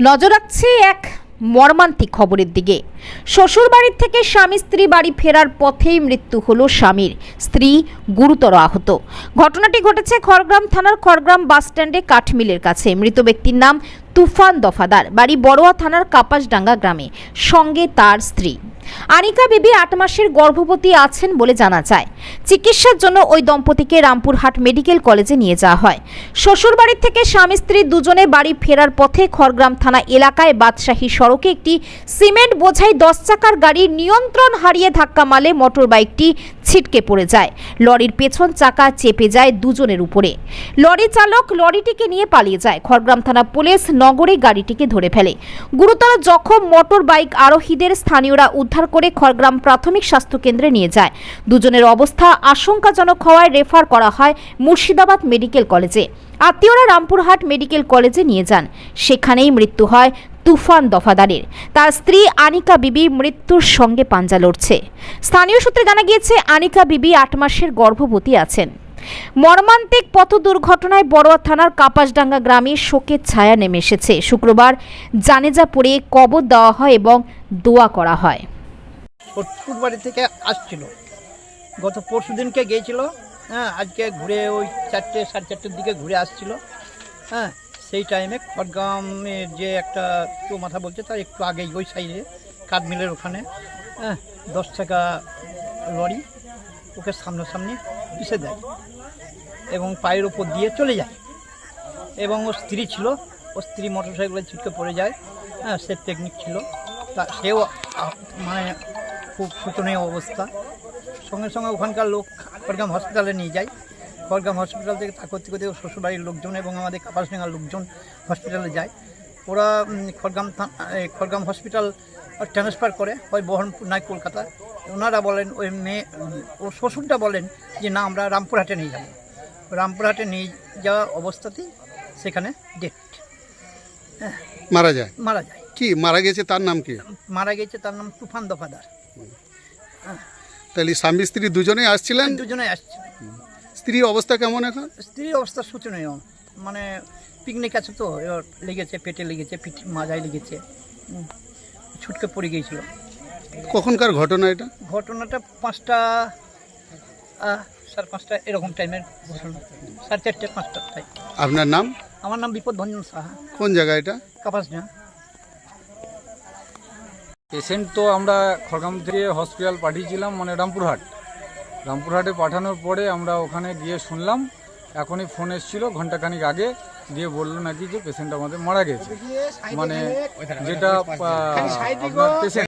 নজর রাখছে এক মর্মান্তিক খবরের দিকে। শ্বশুর বাড়ির থেকে স্বামী স্ত্রী বাড়ি ফেরার পথেই মৃত্যু হলো স্বামীর। স্ত্রী গুরুতর আহত। ঘটনাটি ঘটেছে খড়গ্রাম থানার খড়গ্রাম বাসস্ট্যান্ডে কাঠমিলের কাছে। মৃত ব্যক্তির নাম তুফান দফাদার। বাড়ি বড়োয়া থানার কাপাসডাঙ্গা গ্রামে। সঙ্গে তার স্ত্রী। আনিকা বিবি আট মাসের গর্ভবতী আছেন বলে জানা যায়। চিকিৎসার জন্য ওই দম্পতিকে রামপুরহাট মেডিকেল কলেজে নিয়ে যাওয়া হয়। শ্বশুরবাড়ির থেকে স্বামী স্ত্রী দুজনে বাড়ি ফেরার পথে খড়গ্রাম থানা এলাকায় বাদশাহী সড়কে একটি সিমেন্ট বোঝাই দশ চাকার গাড়ি নিয়ন্ত্রণ হারিয়ে ধাক্কা মালে মোটর বাইকটি ছিটকে পড়ে যায়। লরির পেছন চাকা চেপে যায় দুজনের উপরে। লরি চালক লরিটিকে নিয়ে পালিয়ে যায়। খড়গ্রাম থানা পুলিশ নগরে গাড়িটিকে ধরে ফেলে। গুরুতর জখম মোটর বাইক আরোহীদের স্থানীয়রা উদ্ধার করে খড়গ্রাম প্রাথমিক স্বাস্থ্য কেন্দ্রে নিয়ে যায়। দুজনের অবস্থা আশঙ্কাজনক হওয়ায় রেফার করা হয় মুর্শিদাবাদ মেডিকেল কলেজে। আত্মীয়রা রামপুরহাট মেডিকেল কলেজে নিয়ে যান। সেখানেই মৃত্যু হয় তুফান দফাদারের। তার স্ত্রী আনিকা বিবি মৃত্যুর সঙ্গে পাঞ্জা লড়ছে। স্থানীয় সূত্রে জানা গিয়েছে, আনিকা বিবি আট মাসের গর্ভবতী আছেন। মর্মান্তিক পথ দুর্ঘটনায় বড়োয়া থানার কাপাসডাঙ্গা গ্রামে শোকের ছায়া নেমে এসেছে। শুক্রবার জানেজা পড়ে কবর দেওয়া হয় এবং দোয়া করা হয়। বাড়ি থেকে আসছিল। গত পরশু দিনকে গিয়েছিল হ্যাঁ আজকে ঘুরে ওই চারটে, সাড়ে চারটের দিকে ঘুরে আসছিল হ্যাঁ। সেই টাইমে খড়গ্রামের যে একটা মাথা বলছে, তার একটু আগেই ওই সাইডে কাঠমিলের ওখানে হ্যাঁ দশ টাকা লরি ওকে সামনাসামনি পিষে দেয় এবং পায়ের ওপর দিয়ে চলে যায়। এবং ওর স্ত্রী ছিল, ওর স্ত্রী মোটর সাইকেলে ছিটকে পড়ে যায় হ্যাঁ সে টেকনিক ছিল। তা সেও মানে খুব শোচনীয় অবস্থা। সঙ্গে সঙ্গে ওখানকার লোক খড়গ্রাম হসপিটালে নিয়ে যায়। খড়গ্রাম হসপিটাল থেকে তা করতে করতে শ্বশুরবাড়ির লোকজন এবং আমাদের কাপাসডাঙ্গার লোকজন হসপিটালে যায়। ওরা খড়গ্রাম খড়গ্রাম হসপিটাল ট্রান্সফার করে হয় বহরমপুর নয় কলকাতা। ওনারা বলেন ওই মেয়ে ওর শ্বশুরটা বলেন যে না আমরা রামপুরহাটে নিয়ে যাব। রামপুরহাটে নিয়ে যাওয়া অবস্থাতেই সেখানে ডেট মারা যায়? মারা যায়। কি মারা গেছে তার নাম কি? মারা গেছে তার নাম তুফান দফাদার। তাহলে স্বামী স্ত্রী দুজনেই আসছিলেন? দুজনে আসছে স্ত্রী অবস্থা কেমন এখন? স্ত্রী অবস্থা শোচনীয়। মানে পিকনিক আছে তো এবার লেগেছে পেটে লেগেছে পিঠ মাজায় লেগেছে। ছুটকে পড়ে গিয়েছিল। কখনকার ঘটনা এটা? ঘটনাটা পাঁচটা সাড়ে পাঁচটা এরকম টাইমের ঘটনা। সাড়ে চারটে পাঁচটা টাইম আপনার নাম? আমার নাম বিপদ ভঞ্জন সাহা। কোন জায়গা এটা? কাপাস না পেশেন্ট তো আমরা খড়গাম থেকে হসপিটাল পাঠিয়েছিলাম মানে রামপুরহাট। রামপুরহাটে পাঠানোর পরে আমরা ওখানে গিয়ে শুনলাম এখনই ফোন এসেছিল ঘন্টাখানিক আগে দিয়ে বলল নাকি যে পেশেন্ট আমাদের মারা গেছে। মানে যেটা আপনার পেশেন্ট